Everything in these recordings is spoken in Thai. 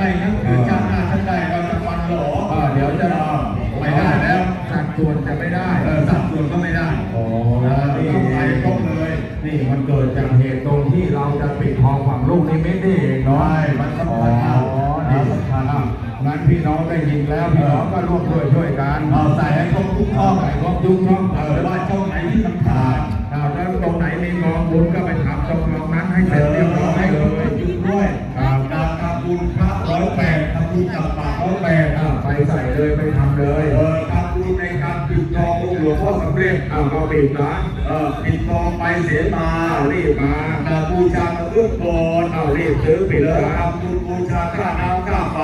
ไม่งั้นคือชาติหน้าท่านใดเราจะฟันหลออ่าเดี๋ยวจะไม่ได้แล้วสัดส่วนจะไม่ได้เออสัดส่วนก็ไม่ได้อ๋อเออนี่ต้องไปครบเลย นี่มันเกิดจากเหตุตรงที่เราจะปิดทองฝั่งลูกนิมิตนี่เองเนาะใช่มันสำคัญมากอ๋อนี่สำคัญอะงั้นพี่น้องได้ยินแล้วพี่น้องก็ร่วมด้วยช่วยกันเอาใส่ให้ครบทุกข้อใส่ครบทุกช่องเออว่าช่องไหนที่มันขาดอ่าแล้วตรงไหนมีกองบุญก็ไปทำตรงนั้นให้เสร็จ พ่อสำเร็จเอาเอาปิดร้านเออปิดทองไปเสียมารีบมานาบูชามาเอื้อก่อนเอารีบซื้อปิดแล้วร้านทำบุญบูชาค่าน้ำค่าไฟ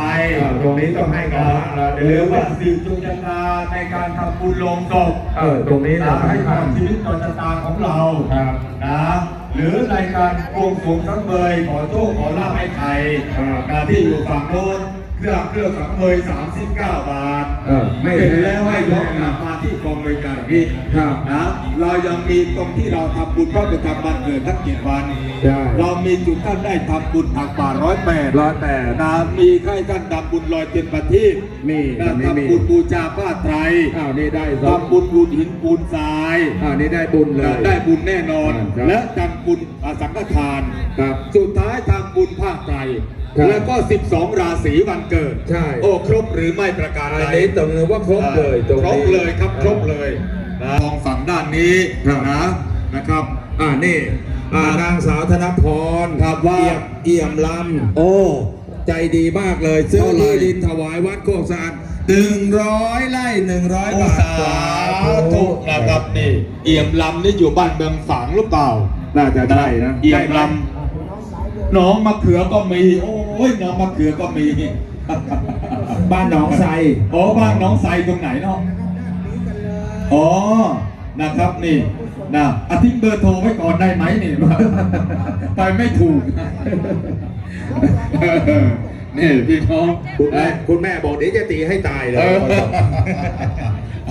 ตรงนี้ต้องให้กันละหรือว่าสิ่งจุงชะตาในการทำบุญลงศพเออตรงนี้นะให้ความชีวิตต่อชะตาของเราครับนะหรือในการบวงสรวงสังเวยขอโชคขอลาภให้ใครครับการที่อยู่ฝั่งโน้น เครื่องเครื่องสังเวย39 บาทเออไม่เสร็จแพงแล้วให้ยกกลับมาที่กองบริการพี่ครับนะเรายังมีตรงที่เราทำบุญพระประจำวันเกิดทั้งเจ็ดวันใช่เรามีจุดท่านได้ทำบุญทางป่าร้อยแปดร้อยแปดนะมีใครท่านทำบุญลอยเทียนประทีปนี่นะตรงนี้มีทำบุญบูชาผ้าไตรอ้าวนี่ได้สองทำบุญบุญหินปูนทรายอ้าวนี่ได้บุญเลยได้บุญแน่นอนครับและทำบุญอสังฆทานครับสุดท้ายทำบุญผ้าไตร ครับแล้วก็ 12 ราศีวันเกิดใช่ โอ้ครบหรือไม่ประการอัใดนนี้ตรงนี้ว่าครบเลยตรงครบนี้เลยครับครบเลยนะมองฝั่งด้านนี้ครับ นะนะครับ อ่านี่อ่านางสาวธนพรครับว่า เอี่ยมเอี่ยมลโอ้ำใจดีมากเลยซื้อเท่าไหร่ ที่ดินถวายวัดโคกสะอาดหนึ่งร้อยไร่หนึ่งร้อยบาทสาธุนะครับนี่เอี่ยมลำนี่อยู่บ้านเมืองฝางหรือเปล่า น่าจะได้นะเอี่ยมได้ไหลำ หน้องมะเขือก็มี โอ้ยหน้องมะเขือก็มี บ้านหนองไทรโอ้บ้านน้องไซตรงไหนเนาะอ๋อนะครับนี่นะอาทิ้งเบอร์โทรไว้ก่อนได้ไหมนี่ไปไม่ถูกนี่พี่น้องคุณแม่คุณแม่บอกเดี๋ยวจะตีให้ตายเลยเออ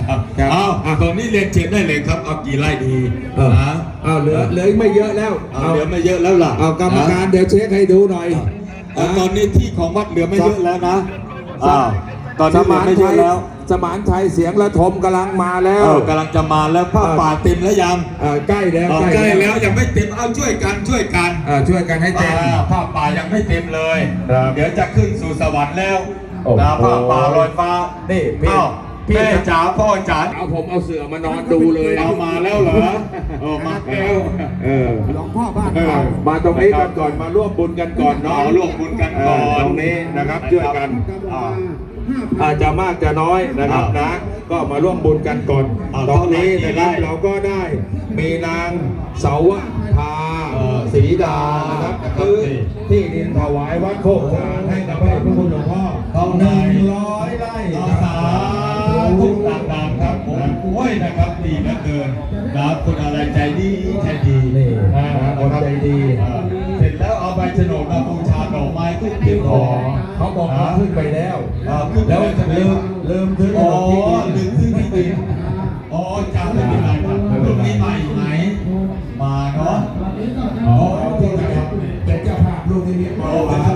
ครับเอาอะตอนนี้เรียนเชิญได้เลยครับเอากี่ไร่ดีเออนะเอาเหลือเหลืออีกไม่เยอะแล้วเอาเหลือไม่เยอะแล้วล่ะเอากรรมการนะเดี๋ยวเช็คให้ดูหน่อยเอาตอนนี้ที่ของวัดเหลือไม่เยอะแล้วนะอ้าวตอนสนี้เหลือมานไม่ไทเยอะยแล้วสมานไทยเสียงระทมกำลังมาแล้วเออกำลังจะมาแล้วผ้าป่าเต็มแล้วยังเออใกล้แล้วเอาใกล้แล้วยังไม่เต็มเอาช่วยกันช่วยกันเออช่วยกันให้เต็มอ่าผ้าป่ายังไม่เต็มเลยครับเดี๋ยวจะขึ้นสู่สวรรค์แล้วโอ้โหนะผ้าป่าลอยฟ้านี่พี่เอ้าพี่ แม่จ๋าพ่อจ๋าเอาผมเอาเสือมานอนดูเลยเอามาแล้วเหรอเออมาแล้วเออหลวงพ่อบ้านเออเรามาตรงนี้กันก่อนมาร่วมบุญกันก่อนเนาะเอาร่วมบุญกันก่อนเตรงนี้นะครับช่วยกันอ่าอาจจะมากจะน้อยนะครับอ่านะ ก็มาร่วมบุญกันก่อนอ่าตรงนี้นะครับเท่าไหร่เราก็ได้มีนางเสาวพาเออศรีดานะครับนะครับคือนี่ที่ดินถวายวัดโคกสะอาดให้กับพระพุทธหลวงพ่อเท่าหไหร่นึ่งร้อยไร่อาสา ทุกต่างๆครับผมโอ้ยนะครับดีเหลือเกินนะคุณอะไรใจดีใจดีนี่อ่าคนใจดีอ่าเสร็จแล้วเอาใบโฉนดมาบูชาดอกไม้ขึ้นที่ขอ๋ออเขาบอกว่าขึ้นไปแล้วอ่าขึ้นไปแล้วแล้วลืมลืมซื้ออ๋อที่ดินลืมซื้อที่ดินอ๋อจำไม่เป็นไรครับพรุ่งนี้มาอีกไหมมาเนาะอ๋อที่ไหนครับเป็นเจ้าภาพลูกนิมิตโอ้เป็นสภา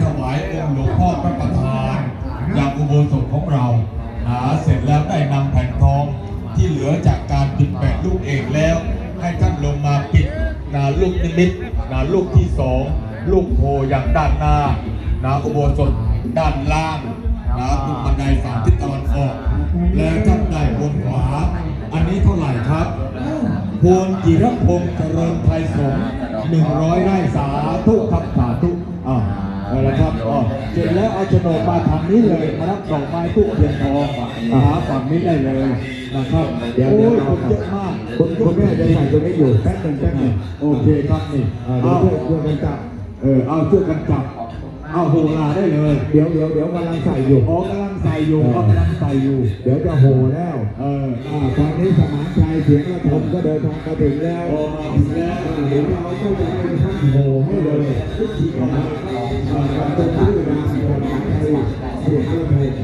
ถวายองค์หลวงพ่อพระประธานจากอุโบสถของเราหาเสร็จแล้วได้นำแผ่นทองที่เหลือจากการปิดแปดลูกเองแล้ว ให้ท่านลงมาปิดนาลูกนิมิตนาลูกที่สองลูกโพอย่างด้านหน้านาอุโบสถด้านล่าง นะทุกบันไดฝั่งทิศตะวันออก และท่านได้บนขวา อันนี้เท่าไหร่ครับพวงจิรพงษ์เจริญไทยสงฆ์หนึ่งร้อยไร่สาธุครับสาธุอ่าเอาละครับอ๋อเสร็จแล้วเอาโฉนดมาทางนี้เลยมารับดอกไม้ทุกเทียนทองหาฝั่งนี้ได้เลยนะครับเดี๋ยวโอ้เดี๋ยวยคนเยอะมากคุณคุณแม่จะใส่ตรงนี้อยู่แป๊บหนึ่งแป๊บหนึ่งโอเคครับนี่อ่าเดี๋ยวช่วยช่วยกันจับเออเอาช่วยกันจับเอาโหราได้เลยเดี๋ยวเดี๋ยวเดี๋ยวกำลังใส่อยู่ อ๋อกำลังใส่อยู่อ๋อกำลังใส่อยู่ เดี๋ยวจะโหแล้ว เอออ่าตอนนี้สมานชัยเสียงระทมก็เดินทางมาถึงแล้วโอ้มาถึงแล้วเดี๋ยวเราก็จะให้ท่านโหให้เลยอ่าการตรงนี้นะสมานชัยเสียงระทม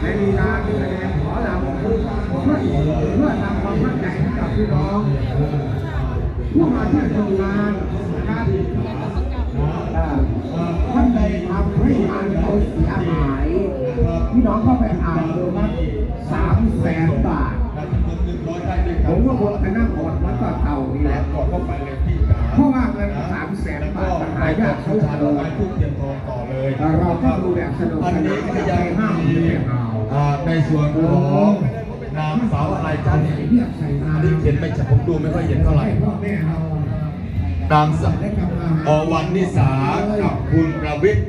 และมีการแสดงขอลาเพื่อเพื่อทำความมั่นใจให้กับพี่น้อง ผู้มาเที่ทำงานนะครับอ่าท่านใดทำให้งานเขาเสียหาย พี่น้องก็ไปอ่านดูครับสามแสนบาท ผมว่าคนคณะกอดวัดก็เท่านี่แหละกดเข้าไปเลยพี่จ๋าเพราะว่าเงินสามแสนบาทหายากเขาชาเลดอกไม้ยทุกเทียนทองต่อเลยเราก็ดูแบบสนุกอันสนี้นานก็ไม่ยังได้ห้ามมีไม่เอาอ่าในส่วนของนางสาวอะไรจันทร์เรียกใส่นาอันนี้เขียนไม่ชัดผมดูไม่ค่อยเห็นเท่าไหร่พ่อแม่เรานางสาวอวันนิสากับคุณประวิทย์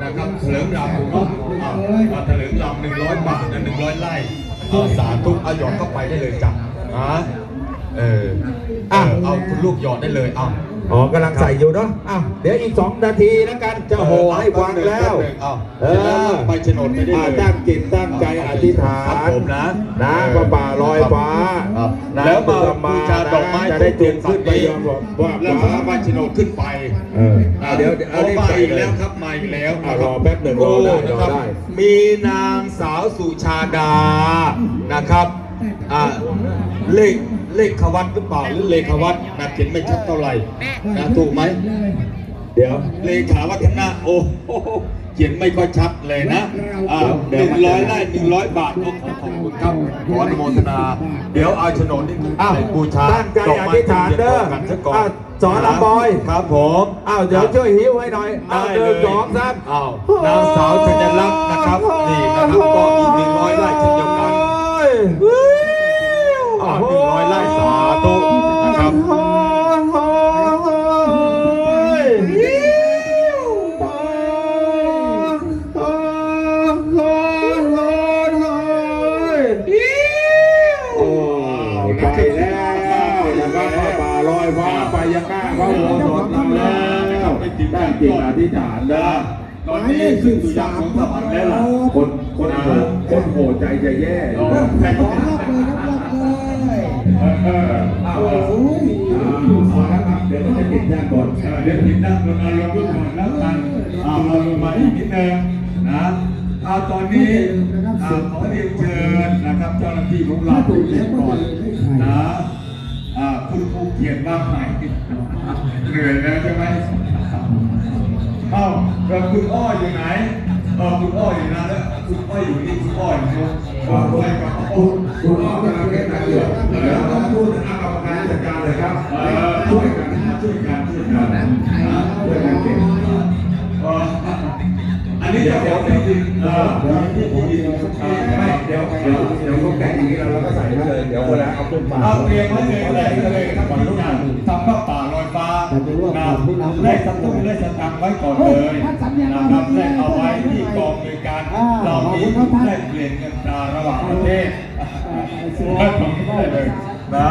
นะครับเถลิงรำเนาะอ่าอ่าเถลิงรำหนึ่งร้อยบาทนะหนึ่งร้อยไร่ เอาสาธุเอาหยอดเข้าไปได้เลยจ้ะอ่าเออ อะ เอาคุณลูกหยอดได้เลยเอา อ๋อกำลังใส่อยู่เนาะอ้าวเดี๋ยวอีกสองนาทีนะกันจะโหให้ฟังแล้ว เอาเออไปโฉนดไปได้อ่าเลย ตั้งจิตตั้งใจอธิษฐาครับนผมนะนะพระป่าลอยฟ้าครับนะแล้วมาบุษบูชาดอกไม้จะได้จุดขึ้นไปยอมบอกว่าแล้วก็เอาใบโฉนดขึ้นไปเอออ่าเดี๋ยวเดี๋ยวเอาเอารีบมาใส่อีกเลแล้ยวครับมาอีกแล้วอ่ารอแป๊บหนึ่งรอได้โนะคบรอได้ มีนางสาวสุชาดานะครับอ่าเลข เลขขวัตหรือเปล่าหรือเลขวัตนะเขียนไม่ชัดเท่าไหร่นะถูกไหมเดี๋ยวเลขาวัฒนะโอ้โหเขียนไม่ค่อยชัดเลยนะอ่าหนึ่งร้อยไร่หนึ่งร้อยบาทโอ้ขอบคุณครับขออนุโมทนา เดี๋ยวเอาโฉนดนี่อ้าวไปบูชาตั้งใจอธิษฐานเด้อกันซะก่อนอ้าวสอนลำบอย ครับผม อ้าวเดี๋ยวช่วยหิ้วให้หน่อยอ้าวได้หเลนึ่งยสองสามอ้าวนางสาวธัญลักษณ์นะครับ นี่นะครับก็อีกหนึ่งร้อยไร่เช่นเดียวกันอ้าว หนึ่งร้อยไร่สาธุนะครับโอ้ไปแล้วนะครับพระป่าลอยฟ้าไปยังหน้าพระโบสถเราแล้วได้จริงอธิษฐานนะตอนนี้ขึ้นสู่ยามของสวรรค์แล้วล่ะคนคนคนโหดใจจะแย่เอาแต่ก็ เออเอาเอาอาละครับเดี๋ยวเราจะติดยากก่อนเออเดี๋ยวผิดนะลงมาลงก่อนแล้วกันเอาเอาลงมาอีกนิดนึงนะเอาตอนนี้อาขอเรียนเชิญนะครับเจ้าหน้าที่ของเราทุกท่านก่อนนะอ่าคุณครูเขียนว่าไงเหนื่อยแล้วใช่ไหมเอ้าแล้วคุณอ้ออยู่ไหนเออคุณอ้ออยู่นะแล้ว คุณอ้ออยู่นี่คุณอ้ออยู่นู้นบอกไปกับคุณคุณอ้อมกำลังเป็นนายกเดี๋ยวต้องพูดอากรรมการจัดการเลยครับช่วยกันช่วยกันช่วยกันนะช่วยกันเก็บเอออันนี้เดี๋ยวเดี๋ยวเดี๋ยวเออเดี๋ยวที่ที่ที่ไม่เดี๋ยวเดี๋ยวเดี๋ยวพวกแกงอย่างนี้เราเราก็ใส่ไว้เลยเดี๋ยวเวลาเอาขึ้นมาเอาเตรียมไว้เลยเลยเลยครับก่อนทุกอย่างทำข้าวป่าลอยฟ้า นะแลกสตุ้งแลกสตังค์ไว้ก่อนเลยนะครับแลกเอาไว้ที่กองบริการเรามีแลกเปลี่ยนเงินตราระหว่างประเทศท่านผมได้เลยนะ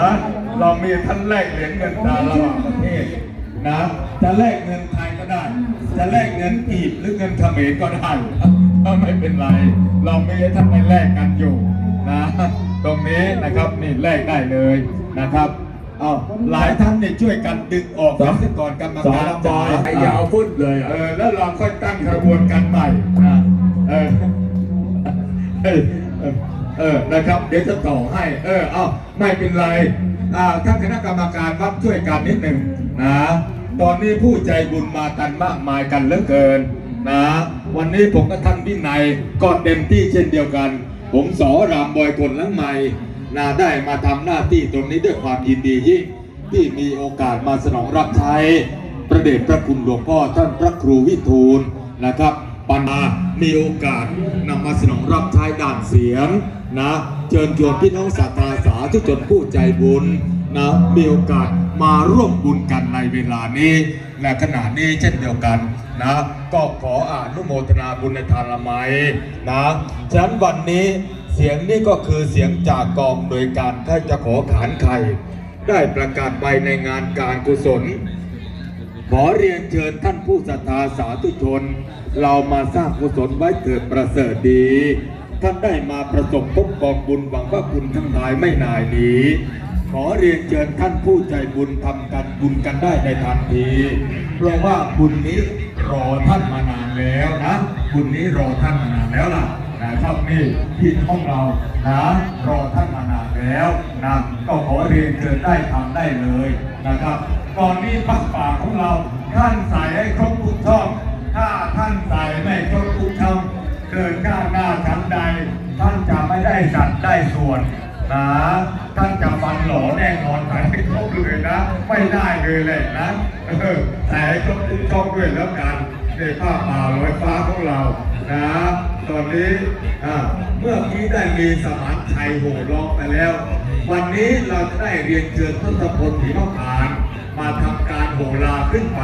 เรามีท่านแลกเหรียญเงินตราระหว่างประเทศนะจะแลกเงินไทยก็ได้ จะแลกเงินกีบหรือเงินเขมรก็ได้ก็ไม่เป็นไร เรามีให้ท่านไปแลกกันอยู่นะ ตรงนี้นะครับนี่แลกได้เลยนะครับเอาหลายท่านเนี่ยช่วยกันดึงออกกันซะก่อนกรรมสอการนบอยไอ้ยาวพุ่นเลยเออะอแล้วเราค่อยตั้งกระบวนการใหม่นะเออเออเออเออนะครับ เดี๋ยวจะต่อให้ เออเอาไม่เป็นไรอ่าท่านคณะกรรมการวัดช่วยกันนิดหนึ่งนะตอนนี้ผู้ใจบุญมากันมากมายกันเหลือเกินนะวันนี้ผมกับท่านวินัยก็เต็มที่เช่นเดียวกัน ผมสอรามบอยคนหลังใหม่ นาได้มาทำหน้าที่ตรงนี้ด้วยความยินดียิ่งที่มีโอกาสมาสนองรับใช้พระเดชพระคุณหลวงพ่อท่านพระครูวิทูลนะครับปัญมามีโอกาสนำมาสนองรับใช้ด่านเสียงนะเชิญชวนพี่น้องศรัทธาสาธุชนผู้ใจบุญนะมีโอกาสมาร่วมบุญกันในเวลานี้และขณะนี้เช่นเดียวกันนะก็ขออนุโมทนาบุญในทานละไมนะฉะนั้นวันนี้ เสียงนี้ก็คือเสียงจากกองโดยการท่านจะขอขานไข่ได้ประกาศไปในงานการกุศล ขอเรียนเชิญท่านผู้ศรัทธาสาธุชน เรามาสร้างกุศลไว้เถิดประเสริฐดี ท่านได้มาประสบพบกองบุญหวังว่าบุญทั้งหลายไม่นายหนีขอเรียนเชิญท่านผู้ใจบุญทำกันบุญกันได้ในทันที เพราะว่าบุญนี้รอท่านมานานแล้วนะ บุญนี้รอท่านมานานแล้วล่ะ นะครับนี่พี่น้องเรานะรอท่านมานานแล้วนะก็ขอเรียนเชิญได้ทำได้เลยนะครับก่อนนี้พักป่าของเราท่านใส่ให้ครบทุกช่อง ถ้าท่านใส่ไม่ครบทุกช่องเดินก้าวหน้าชั้นใด ท่านจะไม่ได้สัตว์ได้ส่วนนะท่านจะฟันหล่อแน่นอนใส่ให้ครบเลยนะ ไม่ได้เลยแหละนะใส่ให้ครบทุกช่องด้วยแล้วกันในผ้าป่าลอยฟ้าของเรา นะตอนนี้เมื่อกี้ได้มีสมานชัยโห่ร้องไปแล้ว วันนี้เราจะได้เรียนเชิญทศพลถีมะขานมาทำการโหราขึ้นไป